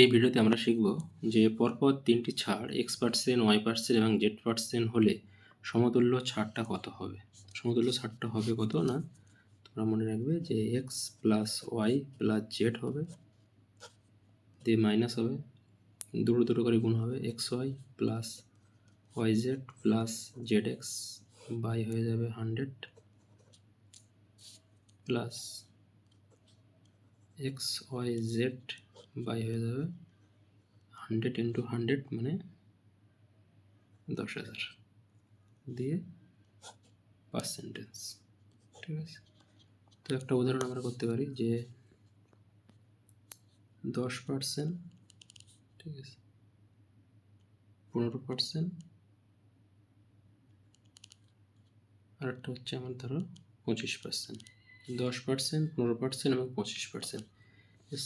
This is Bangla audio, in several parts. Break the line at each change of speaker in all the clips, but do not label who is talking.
এই ভিডিওতে আমরা শিখব যে পরপর তিনটি ছাড় এক্স পার্সেন্ট ওয়াই পার্সেন্ট এবং জেড পার্সেন্ট হলে সমতুল্য ছাড়টা কত হবে? সমতুল্য ছাড়টা হবে কত না? তোমরা মনে রাখবে যে X plus Y plus Z হবে দিয়ে মাইনাস হবে, দুটো দুটো করে গুণ হবে X Y plus Y Z plus Z X by হয়ে যাবে hundred plus X Y Z by হয়ে যাবে হান্ড্রেড ইন্টু হান্ড্রেড মানে দশ হাজার। দিয়ে পার্সেন্টেজ ঠিক আছে? তো একটা উদাহরণ আমরা করতে পারি যে দশ পার্সেন্ট ঠিক আছে? পনেরো পার্সেন্ট আর একটা হচ্ছে আমার ধরো পঁচিশ পার্সেন্ট দশ পার্সেন্ট পনেরো পার্সেন্ট এবং পঁচিশ পার্সেন্ট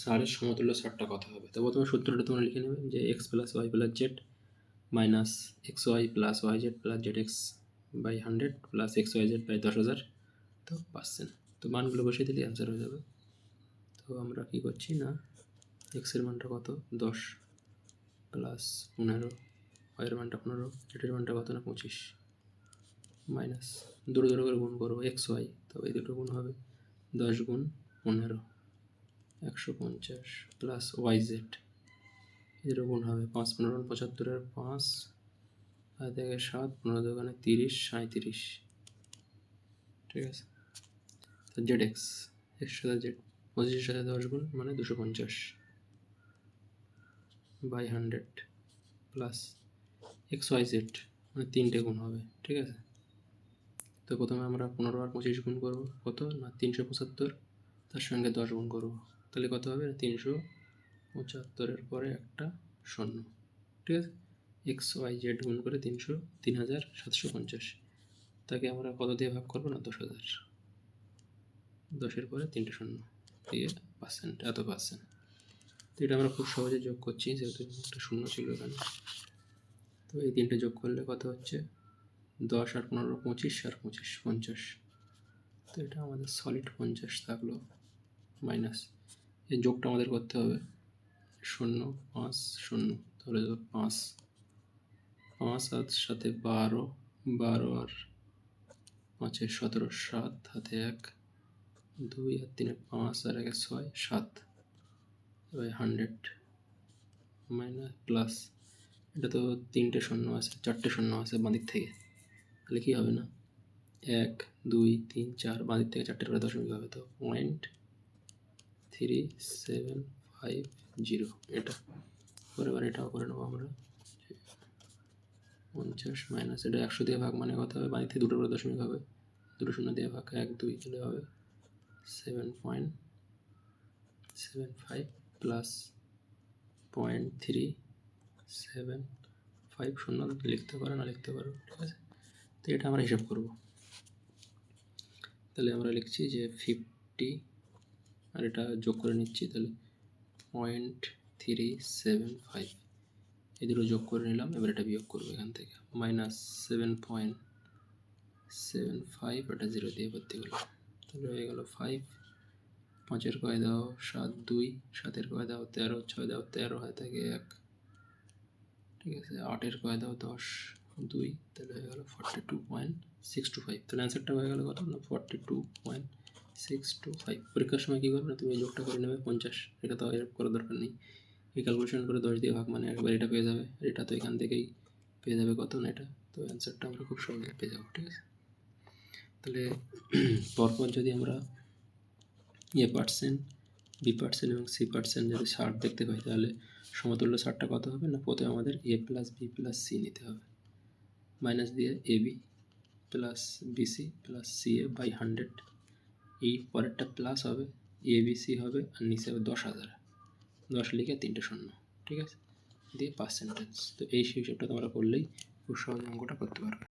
সারের সমতুল্য সারটা কত হবে? তো প্রথমে সূত্রটা তোমরা লিখে নেবে যে X plus Y plus Z minus X Y plus Y Z plus Z X by hundred plus X Y Z by দশ হাজার তো পার্সেন্ট তো মানগুলো বসিয়ে দিলে অ্যান্সার হয়ে যাবে। তো আমরা কী করছি না? এক্সের মানটা কত? দশ প্লাস পনেরো ওয়াইয়ের মানটা পনেরো জেডের মানটা কত না পঁচিশ? মাইনাস দুটো দুটো করে গুণ করব এক্স ওয়াই তবে এই দুটো গুণ হবে দশ গুণ পনেরো। একশো পঞ্চাশ প্লাস ওয়াই জেড এর গুণ হবে পাঁচ, পনেরো, পঁচাত্তরের পাঁচ আর থেকে সাত, পনেরো দোকানে তিরিশ সাঁত্রিশ ঠিক আছে? জেড এক্স এক্স সাথে জেড পঁচিশের সাথে দশ গুণ মানে দুশো পঞ্চাশ by hundred plus X Y Z মানে তিনটে গুণ হবে। ঠিক আছে? তো প্রথমে আমরা পনেরো আর পঁচিশ গুণ করব। কত? না, তিনশো পঁচাত্তর, তার সঙ্গে দশ গুণ করব। তাহলে কত হবে? তিনশো পঁচাত্তরের পরে একটা শূন্য। ঠিক আছে? এক্স, ওয়াই, জেড গুণ করে তিনশো তিন হাজার সাতশো পঞ্চাশ। তাকে আমরা কত দিয়ে ভাগ করব না? দশ হাজার দশের পরে তিনটে শূন্য দিয়ে পার্সেন্ট এত পার্সেন্ট তো এটা আমরা খুব সহজে যোগ করছি, যেহেতু একটা শূন্য ছিল এখানে। তো এই তিনটে যোগ করলে কত হচ্ছে? দশ আর পনেরো, পঁচিশ আর পঁচিশ, পঞ্চাশ। তো এটা আমাদের সলিড পঞ্চাশ থাকল মাইনাস এই যোগটা আমাদের করতে হবে। শূন্য, পাঁচ, শূন্য, তাহলে পাঁচ। পাঁচ আর সাথে বারো বারো আর পাঁচের সতেরো, সাত হাতে এক, দুই আর তিনে পাঁচ আর একে ছয়, সাত। এবার হান্ড্রেড মাইনাস প্লাস, এটা তো তিনটে শূন্য আছে, চারটে শূন্য আছে বাঁদিক থেকে। তাহলে কী হবে না? এক, দুই, তিন, চার, বাঁদিক থেকে চারটে করে দশমিক হবে, তো point three seven five zero এটা। পরে এবার এটাও করে নেব আমরা। পঞ্চাশ মাইনাস এটা একশো দিয়ে ভাগ মানে কত হবে? বাড়িতে দুটো করে দশমিক হবে। দুটো শূন্য দিয়ে ভাগ এক, দুই তাহলে হবে seven point seven five plus point three seven five শূন্য। লিখতে পারো, না লিখতে পারো, ঠিক আছে? তো এটা আমরা হিসাব করব। তাহলে আমরা লিখছি যে ফিফটি আর এটা যোগ করে নিচ্ছি তাহলে পয়েন্ট থ্রি সেভেন ফাইভ এই দুটো যোগ করে নিলাম, এবার এটা বিয়োগ করব এখান থেকে। Minus seven point seven five এটা জিরো দিয়ে ভর্তি করলাম। তাহলে হয়ে গেল ফাইভ পাঁচের কয় দাও? সাত, দুই। সাতের কয় দাও? তেরো। ছয় দাও? তেরো হয় থাকে এক। ঠিক আছে, আটের কয় দাও? দশ। দুই। তাহলে হয়ে গেল forty two point six two five তাহলে অ্যান্সারটা হয়ে গেল কত? না forty two point six two five পরীক্ষার সময় কী করবে না, তুমি যোগটা করে নেবে, পঞ্চাশ। এটা তো এরকম করার দরকার নেই। এই ক্যালকুলেশন করে দশ দিয়ে ভাগ মানে একবার এটা পেয়ে যাবে এটা তো এখান থেকেই পেয়ে যাবে কত না এটা। তো অ্যান্সারটা আমরা খুব সহজে পেয়ে যাব, ঠিক আছে? তাহলে পরপর যদি আমরা এ পার্সেন্ট বি পার্সেন্ট এবং সি পার্সেন্ট যদি ষাট দেখতে পাই, তাহলে সমতুল্য ষাটটা কত হবে না? প্রথমে আমাদের A plus B plus C নিতে হবে। মাইনাস দিয়ে A B plus BC plus C A by hundred এই পরেরটা প্লাস হবে এ বি সি হবে, আর নিচে হবে দশ হাজার। দশ লিখে তিনটে শূন্য, ঠিক আছে? দিয়ে পার্সেন্টেজ তো এই হিসেবটা তোমরা করলেই খুব সহজ অঙ্কটা করতে পারবে।